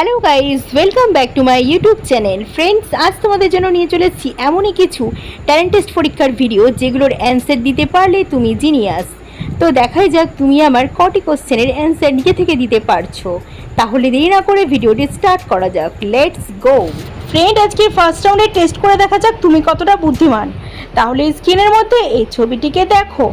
Hello guys welcome back to my YouTube channel friends আজ তোমাদের জন্য নিয়ে চলে এসেছি এমনই কিছু ট্যালেন্ট টেস্ট পরীক্ষার ভিডিও যেগুলোর অ্যান্সার দিতে পারলে তুমি জিনিয়াস তো দেখাই যাক তুমি আমার কটি কোশ্চেনের অ্যান্সার নিজে থেকে দিতে পারছ। তাহলে দেরি না করে ভিডিওটি স্টার্ট করা যাক। লেটস গো ফ্রেন্ড আজকে ফার্স্ট রাউন্ডে টেস্ট করে দেখা যাক তুমি কতটা বুদ্ধিমান। তাহলে স্ক্রিনের মধ্যে এই ছবিটিকে দেখো।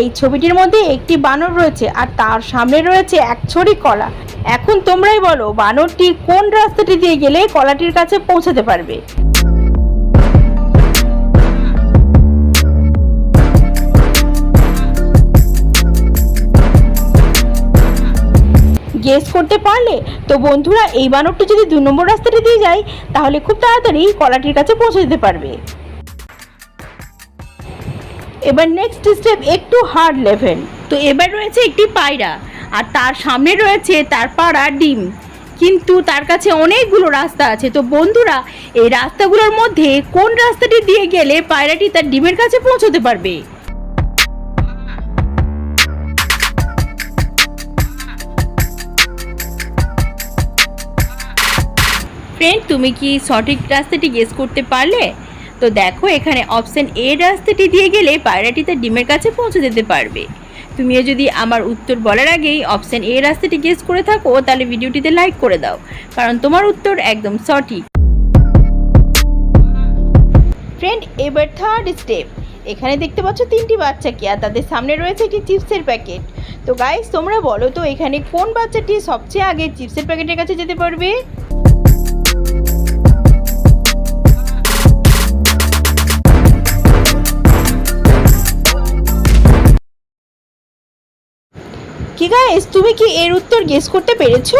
এই ছবিটির মধ্যে একটি বানর রয়েছে আর তার সামনে রয়েছে এক ছড়ি কলা। এখন তোমরাই বলো, বানরটি কোন রাস্তাটি দিয়ে গেলে কলাটির কাছে পৌঁছাতে পারবে? গেস করতে পারলে? তো বন্ধুরা, এই বানরটি যদি দু নম্বর রাস্তাটি দিয়ে যায়, তাহলে খুব তাড়াতাড়ি কলাটির কাছে পৌঁছে যেতে পারবে। এবার নেক্সট স্টেপ একটু হার্ড লেভেল তো এবার রয়েছে একটি পায়রা, আর তার সামনে রয়েছে তার পাড়া ডিম। কিন্তু তার কাছে অনেকগুলো রাস্তা আছে। তো বন্ধুরা, এই রাস্তাগুলোর মধ্যে কোন রাস্তাটি দিয়ে গেলে পায়রাটি তার ডিমের কাছে পৌঁছতে পারবে? ফ্রেন্ড তুমি কি সঠিক রাস্তাটি গেস করতে পারলে? তো দেখো, এখানে অপশান এ রাস্তাটি দিয়ে গেলে পায়রাটি তার ডিমের কাছে পৌঁছে যেতে পারবে। তুমিও যদি আমার উত্তর বলার আগেই অপশন এ রাস্তাটি গেস করে থাকো, তাহলে ভিডিওটিতে লাইক করে দাও। কারণ তোমার উত্তর একদম সঠিক। ফ্রেন্ড এবার থার্ড স্টেপ এখানে দেখতে পাচ্ছ তিনটি বাচ্চাকে আর তাদের সামনে রয়েছে একটি চিপসের প্যাকেট। তো গাইস তোমরা বলো তো, এখানে কোন বাচ্চাটি সবচেয়ে আগে চিপসের প্যাকেটের কাছে যেতে পারবে? গাইস তুমি কি এর উত্তর গেস করতে পেরেছ?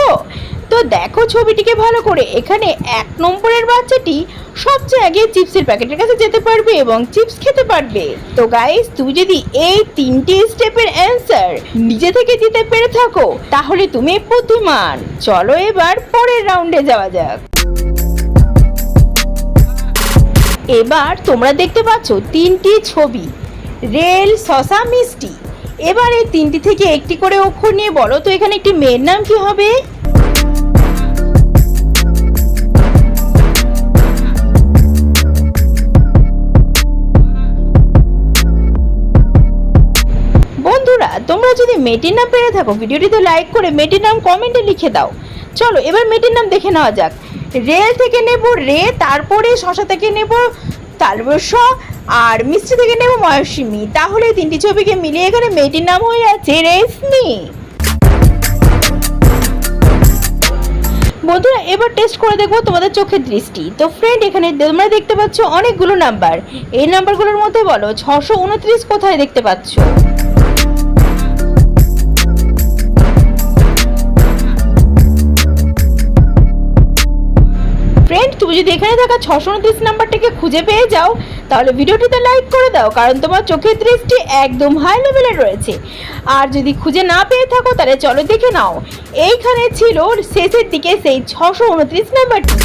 তো দেখো ছবিটিকে ভালো করে। এখানে এক নম্বরের বাচ্চাটি সবচেয়ে আগে চিপসের প্যাকেটের কাছে যেতে পারবে এবং চিপস খেতে পারবে। তো গাইস তুমি যদি এই তিনটি স্টেপের অ্যান্সার নিজে থেকে দিতে পেরে থাকো, তাহলে তুমি বুদ্ধিমান। চলো এবার পরের রাউন্ডে যাওয়া যাক। এবার তোমরা দেখতে পাচ্ছ তিনটি ছবি। রেল শশা মিষ্টি। এবার এই তিনটি থেকে একটি করে অক্ষর নিয়ে বলো, তো এখানে একটি মেয়ের নাম কি হবে? বন্ধুরা, তোমরা যদি মেয়েটির নাম পেরে থাকো, ভিডিওটিতে লাইক করে মেয়েটির নাম কমেন্টে লিখে দাও। চলো, এবার মেয়েটির নাম দেখে নেওয়া যাক। রেল থেকে নেব রে, তারপরে শশা থেকে নেব, তারপর স আর মিষ্টি থেকে নেব ময়সিমি তাহলে তিনটি ছবিকে মিলিয়ে এখানে মেয়েটির নাম হয়ে যাচ্ছে রেশমি। বন্ধুরা, এবার টেস্ট করে দেখব তোমাদের চোখের দৃষ্টি। তো ফ্রেন্ড এখানে তোমরা দেখতে পাচ্ছ অনেকগুলো নাম্বার এই নাম্বারগুলোর মধ্যে বলো, ছশো উনত্রিশ কোথায় দেখতে পাচ্ছ? তুমি যদি এখানে থাকা ছশো উনত্রিশ নাম্বারটাকে খুঁজে পেয়ে যাও, তাহলে ভিডিওটিতে লাইক করে দাও, কারণ তোমার চোখের দৃষ্টি একদম হাই লেভেলে রয়েছে। আর যদি খুঁজে না পেয়ে থাকো, তাহলে চলো দেখে নাও। এইখানে ছিল শেষের দিকে সেই ছশো উনত্রিশ নাম্বারটি।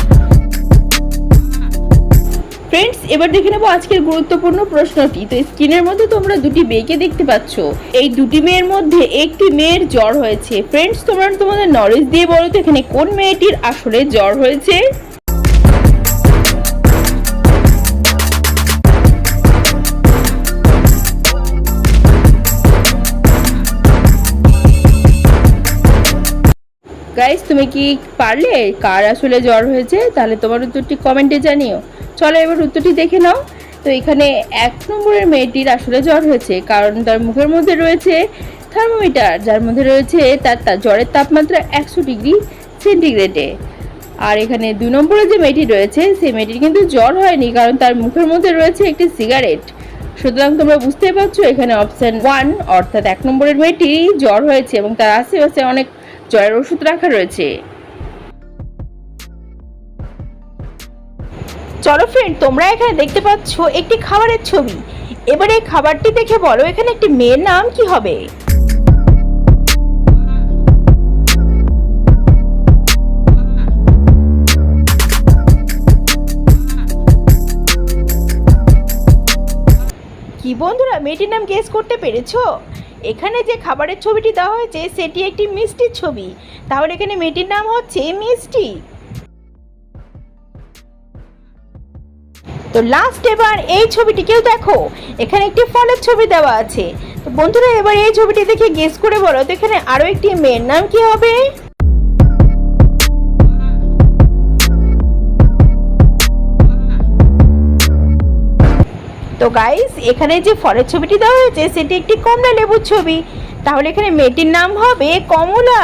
ফ্রেন্ডস এবার দেখে নেব আজকের গুরুত্বপূর্ণ প্রশ্নটি। তো স্ক্রিনের মধ্যে তোমরা দুটি মেয়েকে দেখতে পাচ্ছ। এই দুটি মেয়ের মধ্যে একটি মেয়ের জ্বর হয়েছে। ফ্রেন্ডস তোমরা তোমাদের নলেজ দিয়ে বলো তো এখানে কোন মেয়েটির আসলে জ্বর হয়েছে। গাইস তুমি কি পারলে? কার আসলে জ্বর হয়েছে? তাহলে তোমার উত্তরটি কমেন্টে জানিও। চলো এবার উত্তরটি দেখে নাও। তো এখানে এক নম্বরের মেয়েটির আসলে জ্বর হয়েছে, কারণ তার মুখের মধ্যে রয়েছে থার্মোমিটার যার মধ্যে রয়েছে তার জ্বরের তাপমাত্রা একশো ডিগ্রি সেন্টিগ্রেডে আর এখানে দুই নম্বরে যে মেয়েটি রয়েছে, সেই মেয়েটির কিন্তু জ্বর হয়নি, কারণ তার মুখের মধ্যে রয়েছে একটি সিগারেট সুতরাং তোমরা বুঝতেই পারছ, এখানে অপশন ওয়ান অর্থাৎ এক নম্বরের মেয়েটি জ্বর হয়েছে এবং তার আশেপাশে অনেক জ্বরের ওষুধ রাখা রয়েছে। চলো ফ্রেন্ড তোমরা এখানে দেখতে পাচ্ছ একটি খাবারের ছবি। এবারে এই খাবারটি দেখে বলো, এখানে একটি মেয়ের নাম কি হবে? কি বন্ধুরা, মেয়েটির নাম গেস করতে পেরেছ? এখানে যে খাবারের ছবিটি দেওয়া হয়েছে, সেটি একটি মিষ্টির ছবি। তাহলে এখানে মেয়েটির নাম হচ্ছে মিষ্টি। তো লাস্ট এবার এই ছবিটিকেও দেখো। এখানে একটি ফলের ছবি দেওয়া আছে। তো বন্ধুরা, এবার এই ছবিটি দেখে গেস করে বলো, তো এখানে আরও একটি মেয়ের নাম কি হবে? তো গাইস এখানে যে ফলের ছবিটি দেওয়া হয়েছে, সেটি একটি কমলা লেবুর ছবি। তাহলে এখানে মেয়েটির নাম হবে কমলা।